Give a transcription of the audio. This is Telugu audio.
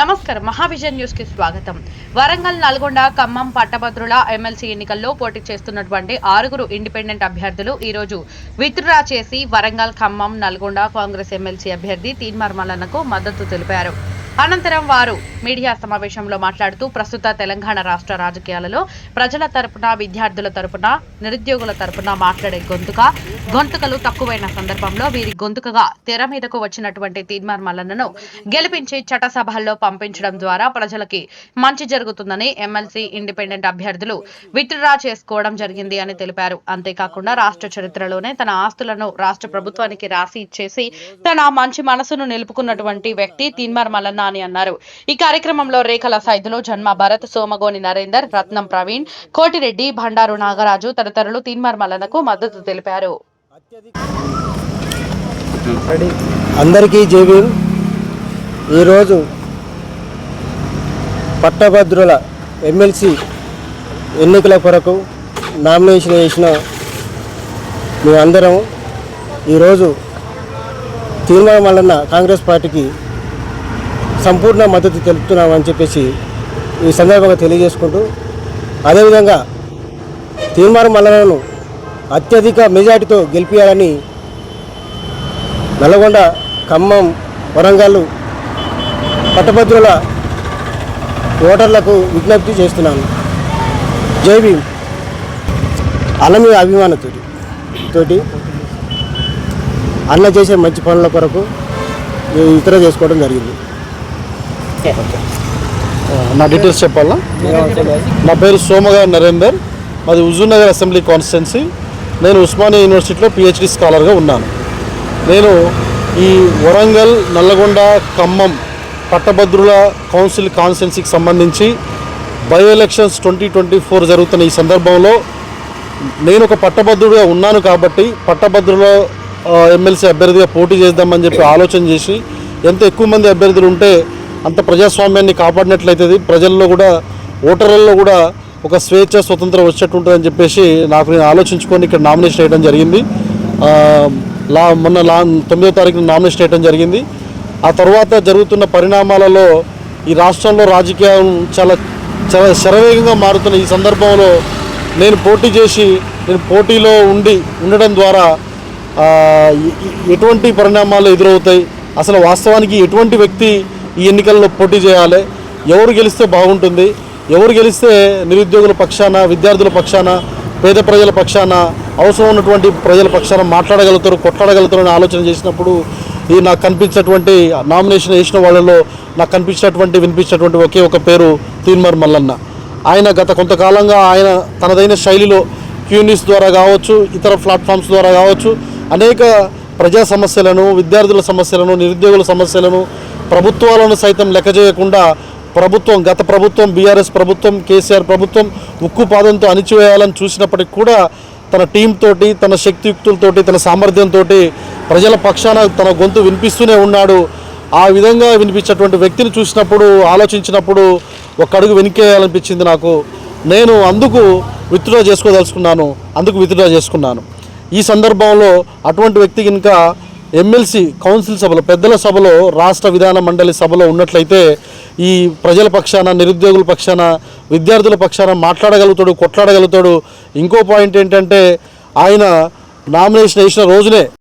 నమస్కారం. మహావిజన్ న్యూస్కి స్వాగతం. వరంగల్ నల్గొండ ఖమ్మం పట్టభద్రుల ఎమ్మెల్సీ ఎన్నికల్లో పోటీ చేస్తున్నటువంటి ఆరుగురు ఇండిపెండెంట్ అభ్యర్థులు ఈ రోజు విత్డ్రా చేసి వరంగల్ ఖమ్మం నల్గొండ కాంగ్రెస్ ఎమ్మెల్సీ అభ్యర్థి తీన్మార్ మల్లన్నకు మద్దతు తెలిపారు. అనంతరం వారు మీడియా సమావేశంలో మాట్లాడుతూ ప్రస్తుత తెలంగాణ రాష్ట్ర రాజకీయాలలో ప్రజల తరపున విద్యార్థుల తరపున నిరుద్యోగుల తరపున మాట్లాడే గొంతుక గొంతుకలు తక్కువైన సందర్భంలో వీరి గొంతుకగా తెర మీదకు వచ్చినటువంటి తీన్మార్ మల్లన్నను గెలిపించి చట్టసభల్లో పంపించడం ద్వారా ప్రజలకి మంచి జరుగుతుందని ఎమ్మెల్సీ ఇండిపెండెంట్ అభ్యర్థులు విత్డ్రా చేసుకోవడం జరిగింది అని తెలిపారు. అంతేకాకుండా రాష్ట్ర చరిత్రలోనే తన ఆస్తులను రాష్ట్ర ప్రభుత్వానికి రాసి ఇచ్చేసి తన మంచి మనసును నిలుపుకున్నటువంటి వ్యక్తి తీన్మార్ మల్లన్న అని అన్నారు. ఈ కార్యక్రమంలో రేఖల సైదులు జన్మ భరత్ సోమగోని నరేందర్ రత్నం ప్రవీణ్ కోటిరెడ్డి భండారు నాగరాజు తదితరులు తీన్మార్ మద్దతు తెలిపారు. అందరికీ జేబీ ఈరోజు పట్టభద్రుల ఎమ్మెల్సీ ఎన్నికల కొరకు నామినేషన్ వేసిన మేమందరం ఈరోజు తీర్మానం వలన కాంగ్రెస్ పార్టీకి సంపూర్ణ మద్దతు తెలుపుతున్నామని చెప్పేసి ఈ సందర్భంగా తెలియజేసుకుంటూ అదేవిధంగా తీర్మానం మల్లనను అత్యధిక మెజార్టీతో గెలిపించాలని నల్గొండ ఖమ్మం వరంగల్ పట్టభద్రుల ఓటర్లకు విజ్ఞప్తి చేస్తున్నాను. జై భీమ్. అలమి అభిమానతో తోటి అన్న చేసే మంచి పనుల కొరకు ఇతర చేసుకోవడం జరిగింది. Uh, నా డీటెయిల్స్ చెప్పాలా? నా పేరు సోమగారి నరేందర్. మాది హుజూర్నగర్ అసెంబ్లీ కాన్స్టిట్యున్సీ. నేను ఉస్మానియా యూనివర్సిటీలో పిహెచ్డి స్కాలర్గా ఉన్నాను. నేను ఈ వరంగల్ నల్లగొండ ఖమ్మం పట్టభద్రుల కౌన్సిల్ కాన్స్టిట్యున్సీకి సంబంధించి by elections twenty twenty four జరుగుతున్న ఈ సందర్భంలో నేను ఒక పట్టభద్రుడిగా ఉన్నాను కాబట్టి పట్టభద్రుల uh, ఎమ్మెల్సీ అభ్యర్థిగా పోటీ చేద్దామని చెప్పి ఆలోచన చేసి ఎంత ఎక్కువ మంది అభ్యర్థులు ఉంటే అంత ప్రజాస్వామ్యాన్ని కాపాడినట్లయితే ప్రజల్లో కూడా ఓటర్లలో కూడా ఒక స్వేచ్ఛ స్వతంత్రం వచ్చేట్టుంటుందని చెప్పేసి నాకు నేను ఆలోచించుకొని ఇక్కడ నామినేషన్ వేయడం జరిగింది. లా మొన్న లా తొమ్మిదో తారీఖున నామినేషన్ వేయడం జరిగింది. ఆ తర్వాత జరుగుతున్న పరిణామాలలో ఈ రాష్ట్రంలో రాజకీయం చాలా చాలా శరవేగంగా మారుతున్న ఈ సందర్భంలో నేను పోటీ చేసి నేను పోటీలో ఉండి ఉండడం ద్వారా ఎటువంటి పరిణామాలు ఎదురవుతాయి? అసలు వాస్తవానికి ఎటువంటి వ్యక్తి ఈ ఎన్నికల్లో పోటీ చేయాలి. ఎవరు గెలిస్తే బాగుంటుంది ఎవరు గెలిస్తే నిరుద్యోగుల పక్షాన విద్యార్థుల పక్షాన పేద ప్రజల పక్షాన అవసరం ఉన్నటువంటి ప్రజల పక్షాన మాట్లాడగలుగుతారు కొట్లాడగలుగుతారు అని ఆలోచన చేసినప్పుడు ఈ నాకు కనిపించినటువంటి నామినేషన్ వేసిన వాళ్ళలో నాకు కనిపించినటువంటి వినిపించినటువంటి ఒకే ఒక పేరు తీన్మర్ మల్లన్న. ఆయన గత కొంతకాలంగా ఆయన తనదైన శైలిలో క్యూనిస్ ద్వారా కావచ్చు ఇతర ప్లాట్ఫామ్స్ ద్వారా కావచ్చు అనేక ప్రజా సమస్యలను విద్యార్థుల సమస్యలను నిరుద్యోగుల సమస్యలను ప్రభుత్వాలను సైతం లెక్క చేయకుండా ప్రభుత్వం గత ప్రభుత్వం బీఆర్ఎస్ ప్రభుత్వం కేసీఆర్ ప్రభుత్వం ఉక్కు పాదంతో అణిచివేయాలని చూసినప్పటికి కూడా తన టీంతోటి తన శక్తియుక్తులతోటి తన సామర్థ్యంతో ప్రజల పక్షాన తన గొంతు వినిపిస్తూనే ఉన్నాడు. ఆ విధంగా వినిపించేటువంటి వ్యక్తిని చూసినప్పుడు ఆలోచించినప్పుడు ఒక అడుగు వెనికేయాలనిపించింది నాకు. నేను అందుకు విత్డ్రా చేసుకోదలుచుకున్నాను. అందుకు విత్డ్రా చేసుకున్నాను. ఈ సందర్భంలో అటువంటి వ్యక్తి ఇంకా ఎమ్మెల్సీ కౌన్సిల్ సభలో పెద్దల సభలో రాష్ట్ర విధాన మండలి సభలో ఉన్నట్లయితే ఈ ప్రజల పక్షాన నిరుద్యోగుల పక్షాన విద్యార్థుల పక్షాన మాట్లాడగలుగుతాడు కొట్లాడగలుగుతాడు. ఇంకో పాయింట్ ఏంటంటే ఆయన నామినేషన్ వేసిన రోజునే